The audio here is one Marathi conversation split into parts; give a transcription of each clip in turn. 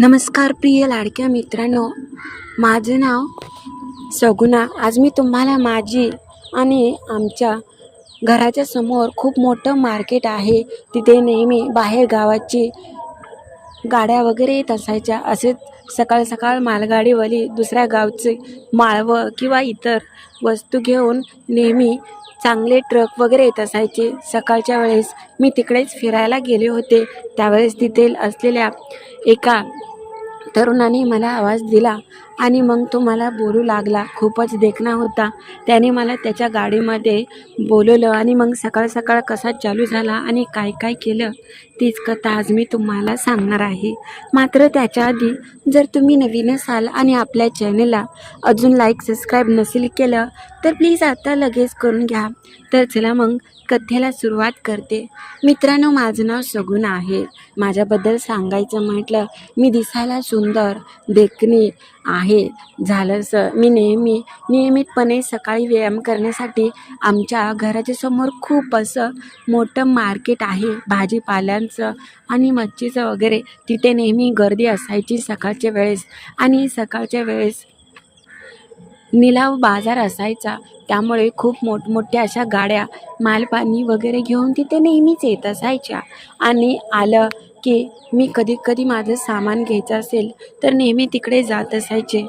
नमस्कार प्रिय लाडक्या मित्रांनो. माझं नाव सगुणा आज मी तुम्हाला माझी आणि आमच्या घराच्या समोर खूप मोठं मार्केट आहे. तिथे नेहमी बाहेर गावाची गाड्या वगैरे येत असायच्या. असेच सकाळ सकाळ मालगाडीवाली दुसऱ्या गावचे माळवं किंवा इतर वस्तू घेऊन नेहमी चांगले ट्रक वगैरे येत असायचे. सकाळच्या वेळेस मी तिकडेच फिरायला गेले होते. त्यावेळेस तिथे असलेल्या एका तरुणाने मला आवाज दिला. आणि मग तो मला बोलू लागला. खूपच देखणा होता. त्याने मला त्याच्या गाडीमध्ये बोलवलं आणि मग सकाळ सकाळ कसा चालू झाला आणि काय काय केलं तीच कथा आज मी तुम्हाला सांगणार आहे. मात्र त्याच्या आधी जर तुम्ही नवीन असाल आणि आपल्या चॅनलला अजून लाईक सबस्क्राईब नसेल केलं तर प्लीज आता लगेच करून घ्या. तर चला मग कथेला सुरुवात करते. मित्रांनो माझं नाव सगुण आहे. माझ्याबद्दल सांगायचं म्हटलं मी दिसायला सुंदर देखणी आहे. झालं स मी नेहमी नियमितपणे सकाळी व्यायाम करण्यासाठी आमच्या घराच्या समोर खूप असं मोठं मार्केट आहे. भाजीपाल्यांचं आणि मच्छीचं वगैरे. तिथे नेहमी गर्दी असायची सकाळच्या वेळेस. आणि सकाळच्या वेळेस निलाव बाजार असायचा. त्यामुळे खूप मोठमोठ्या अशा गाड्या मालपाणी वगैरे घेऊन तिथे नेहमीच येत असायच्या. आणि आलं की मी कधी कधी माझं सामान घ्यायचं असेल तर नेहमी तिकडे जात असायचे.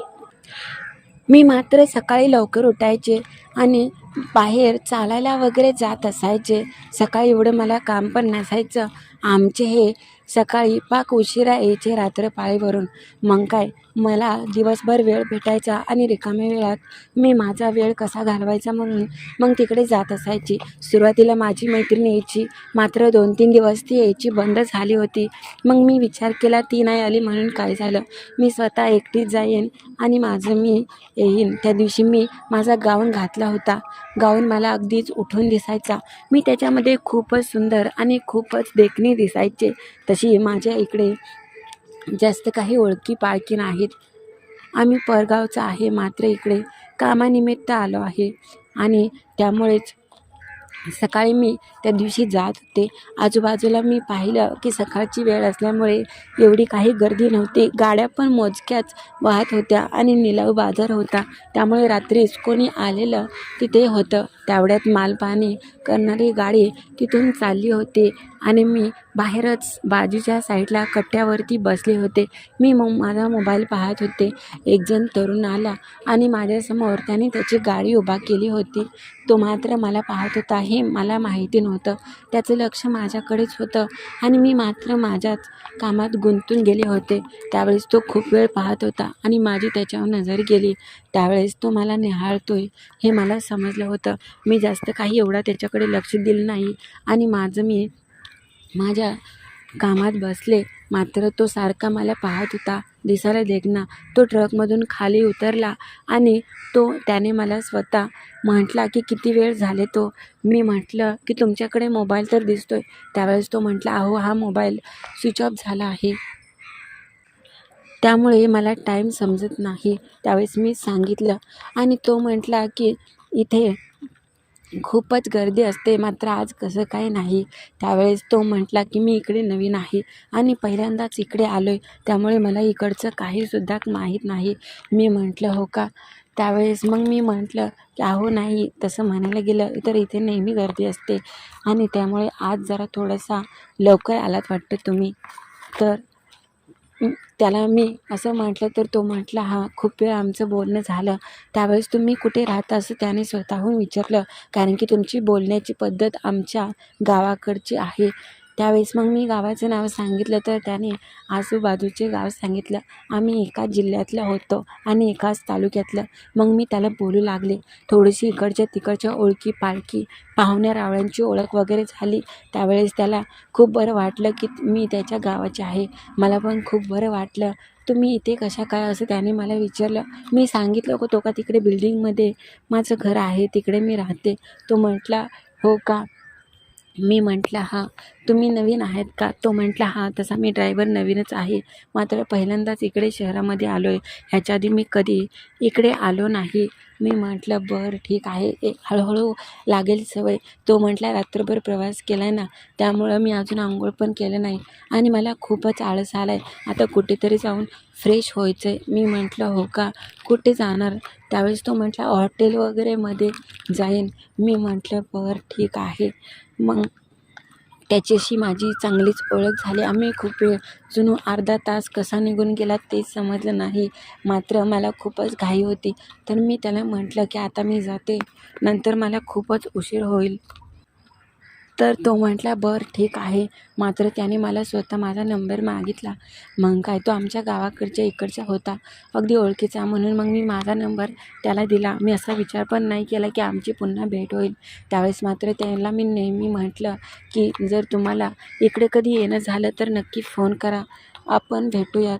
मी मात्र सकाळी लवकर उठायचे आणि बाहेर चालायला वगैरे जात असायचे. सकाळी एवढं मला काम पण नसायचं. आमचे हे सकाळी पाक उशिरा यायचे रात्रपाळीवरून मग काय? मला दिवसभर वेळ भेटायचा आणि रिकाम्या वेळात मी माझा वेळ कसा घालवायचा म्हणून मग तिकडे जात असायची. सुरुवातीला माझी मैत्रीण यायची. मात्र दोन तीन दिवस ती यायची बंद झाली होती. मग मी विचार केला ती नाही आली म्हणून काय झालं? मी स्वतः एकटीच जाईन आणि माझं मी येईन. त्या दिवशी मी माझा गाऊन घातला होता. गाऊन मला अगदीच उठून दिसायचा. मी त्याच्यामध्ये खूपच सुंदर आणि खूपच देखणी दिसायचे. तशी माझ्या इकडे जास्त काही ओळखी पाळखी नाहीत. आम्ही परगावचं आहे मात्र इकडे कामानिमित्त आलो आहे आणि त्यामुळेच सकाळी मी त्या दिवशी जात होते. आजूबाजूला मी पाहिलं की सकाळची वेळ असल्यामुळे एवढी काही गर्दी नव्हती. गाड्या पण मोजक्याच वाहत होत्या आणि निलाव बाजार होता. त्यामुळे रात्रीच कोणी आलेलं तिथे होतं. तेवढ्यात मालपाणी करणारी गाडी तिथून चालली होती आणि मी बाहेरच बाजूच्या साईडला कट्ट्यावरती बसले होते. मी मो माझा मोबाईल पाहत होते. एकजण तरुण आला आणि माझ्यासमोर त्याने त्याची गाडी उभा केली होती. तो मात्र मला पाहत होता हे मला माहिती नव्हतं. त्याचं लक्ष माझ्याकडेच होतं आणि मी मात्र माझ्याच कामात गुंतून गेले होते. त्यावेळेस तो खूप वेळ पाहत होता आणि माझी त्याच्यावर नजर गेली. त्यावेळेस तो मला निहाळतोय. हे मला समजलं होतं. मी जास्त काही एवढा त्याच्याकडे लक्ष दिलं नाही आणि माझं मी माझ्या कामात बसले. मात्र तो सारखा मला पाहत होता. दिसायला देखना तो ट्रकमधून खाली उतरला आणि तो त्याने मला स्वतः म्हटला की किती वेळ झाले तो. मी म्हटलं की तुमच्याकडे मोबाईल तर दिसतोय. त्यावेळेस तो म्हटला अहो हा मोबाईल स्विच ऑफ झाला आहे. त्यामुळे मला टाईम समजत नाही. त्यावेळेस मी सांगितलं आणि तो म्हटला की इथे खूपच गर्दी असते मात्र आज कसं काय नाही. त्यावेळेस तो म्हटला की मी इकडे नवीन आहे आणि पहिल्यांदाच इकडे आलो आहे त्यामुळे मला इकडचं काहीसुद्धा माहीत नाही. मी म्हटलं हो का? त्यावेळेस मग मी म्हटलं की अहो नाही. तसं म्हणायला गेलं तर इथे नेहमी गर्दी असते आणि त्यामुळे आज जरा थोडासा लवकर आलात वाटतं तुम्ही. तर त्याला मी असं म्हटलं तर तो म्हटला हां खूप वेळ आमचं बोलणं झालं. त्यावेळेस तुम्ही कुठे राहता असं त्याने स्वतःहून विचारलं. कारण की तुमची बोलण्याची पद्धत आमच्या गावाकडची आहे. त्यावेळेस मग मी गावाचं नाव सांगितलं तर त्याने आजूबाजूचे गाव सांगितलं. आम्ही एकाच जिल्ह्यातलं होतो आणि एकाच तालुक्यातलं. मग मी त्याला बोलू लागले. थोडीशी इकडच्या तिकडच्या ओळखी पाळखी पाहुण्या रावळ्यांची ओळख वगैरे झाली. त्यावेळेस त्याला खूप बरं वाटलं की मी त्याच्या गावाचे आहे. मला पण खूप बरं वाटलं. तुम्ही इथे कशा काय असं त्याने मला विचारलं. मी सांगितलं को तो का तिकडे बिल्डिंगमध्ये माझं घर आहे तिकडे मी राहते. तो म्हटला हो का? मी म्हटलं हां तुम्ही नवीन आहेत का? तो म्हटला हां तसा मी ड्रायव्हर नवीनच आहे. मात्र पहिल्यांदाच इकडे शहरामध्ये आलो आहे ह्याच्या आधी मी कधी इकडे आलो नाही. मी म्हटलं बरं ठीक आहे. ए हळूहळू लागेल सवय. तो म्हटला रात्रभर प्रवास केला आहे ना त्यामुळं मी अजून आंघोळ पण केलं नाही आणि मला खूपच आळस आला आहे आता कुठेतरी जाऊन फ्रेश व्हायचं आहे मी म्हटलं हो का? कुठे जाणार? त्यावेळेस तो म्हटला हॉटेल वगैरेमध्ये जाईन. मी म्हटलं बरं ठीक आहे. मग त्याच्याशी माझी चांगलीच ओळख झाली. आम्ही खूप वेळ जुनू अर्धा तास कसा निघून गेला तेच समजलं नाही. मात्र मला खूपच घाई होती. तर मी त्याला म्हटलं की आता मी जाते. नंतर मला खूपच उशीर होईल. तर तो म्हटला बरं ठीक आहे. मात्र त्याने मला स्वतः माझा नंबर मागितला. मग काय तो आमच्या गावाकडच्या इकडचा होता. अगदी ओळखीचा. म्हणून मग मी माझा नंबर त्याला दिला. मी असा विचार पण नाही केला की आमची पुन्हा भेट होईल. त्यावेळेस मात्र त्याला मी नेहमी म्हटलं की जर तुम्हाला इकडे कधी येणं झालं तर नक्की फोन करा. आपण भेटूयात.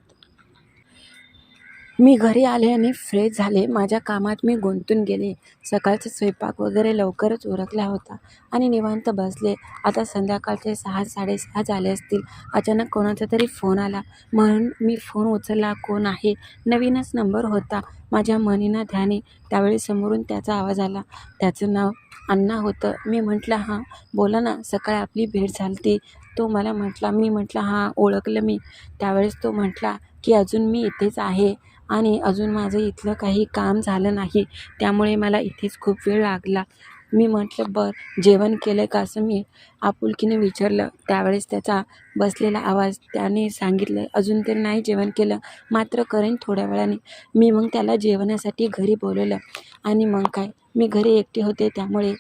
मी घरी आले आणि फ्रेश झाले. माझ्या कामात मी गुंतून गेले. सकाळचा स्वयंपाक वगैरे लवकरच उरकला होता आणि निवांत बसले. आता संध्याकाळचे सहा साडेसहा झाले असतील. अचानक कोणाचा तरी फोन आला. म्हणून मी फोन उचलला. कोण आहे? नवीनच नंबर होता. माझ्या मनीना ध्याने त्यावेळी समोरून त्याचा आवाज आला. त्याचं नाव अण्णा होतं. मी म्हटलं हां बोला ना सकाळी आपली भेट झाली तो मला म्हटला मी म्हटलं हां ओळखलं मी. त्यावेळेस तो म्हटला की अजून मी इथेच आहे आणि अजून माझं इथलं काही काम झालं नाही त्यामुळे मला इथेच खूप वेळ लागला. मी म्हटलं बरं. जेवण केलं का असं मी आपुलकीने विचारलं. त्यावेळेस त्याचा बसलेला आवाज त्याने सांगितलं अजून तरी नाही जेवण केलं मात्र करेन थोड्या वेळाने. मी मग त्याला जेवणासाठी घरी बोलवलं. आणि मग काय मी घरी एकटी होते त्यामुळे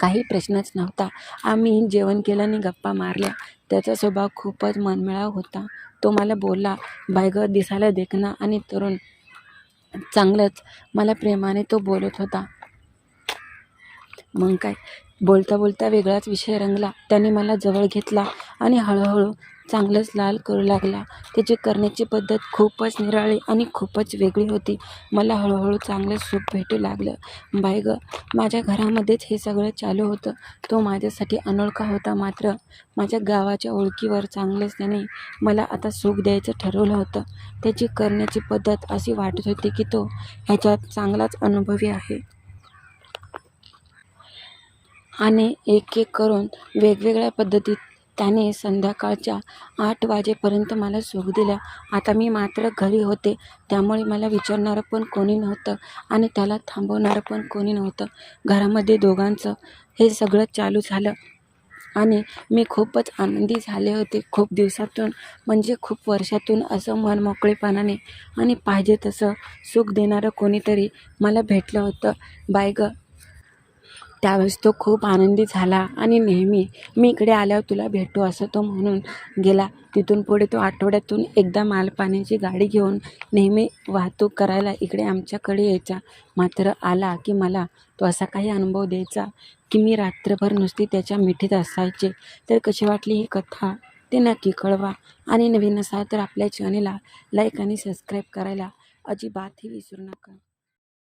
काही प्रश्नच नव्हता. आम्ही जेवण केलं आणि गप्पा मारल्या. त्याचा स्वभाव खूपच मनमिळाव होता. तो मला बोलला बाय गं दिसायला देखणं आणि तरुण चांगलंच मला प्रेमाने तो बोलत होता. मग काय? बोलता बोलता वेगळाच विषय रंगला. त्याने मला जवळ घेतला आणि हळूहळू चांगलंच लाल करू लागला. त्याची करण्याची पद्धत खूपच निराळी आणि खूपच वेगळी होती. मला हळूहळू चांगलं सुख भेटू लागलं. बाय गं माझ्या घरामध्येच हे सगळं चालू होतं. तो माझ्यासाठी अनोळखा होता मात्र. माझ्या गावाच्या ओळखीवर चांगलंच त्याने मला आता सुख द्यायचं ठरवलं होतं. त्याची करण्याची पद्धत अशी वाटत होती की तो ह्याच्यात चांगलाच अनुभवी आहे. आणि एक एक करून वेगवेगळ्या पद्धतीत त्याने संध्याकाळच्या आठ वाजेपर्यंत मला सुख दिला आता मी मात्र घरी होते त्यामुळे मला विचारणारं पण कोणी नव्हतं आणि त्याला थांबवणारं पण कोणी नव्हतं. घरामध्ये दोघांचं हे सगळं चालू झालं आणि मी खूपच आनंदी झाले होते खूप दिवसातून म्हणजे खूप वर्षातून असं मन मोकळेपणाने. आणि पाहिजे तसं सुख देणारं कोणीतरी मला भेटलं होतं. बाय गं त्यावेळेस तो खूप आनंदी झाला आणि नेहमी मी इकडे आल्यावर तुला भेटू असं तो म्हणून गेला. तिथून पुढे तो आठवड्यातून एकदा मालपाण्याची गाडी घेऊन नेहमी वाहतूक करायला इकडे आमच्याकडे यायचा. मात्र आला की मला तो असा काही अनुभव द्यायचा की मी रात्रभर नुसती त्याच्या मिठीत असायचे. तर कशी वाटली ही कथा? ते नक्की कळवा. आणि नवीन असाल तर आपल्या चॅनेलला लाईक आणि सबस्क्राईब करायला अजिबातही विसरू नका.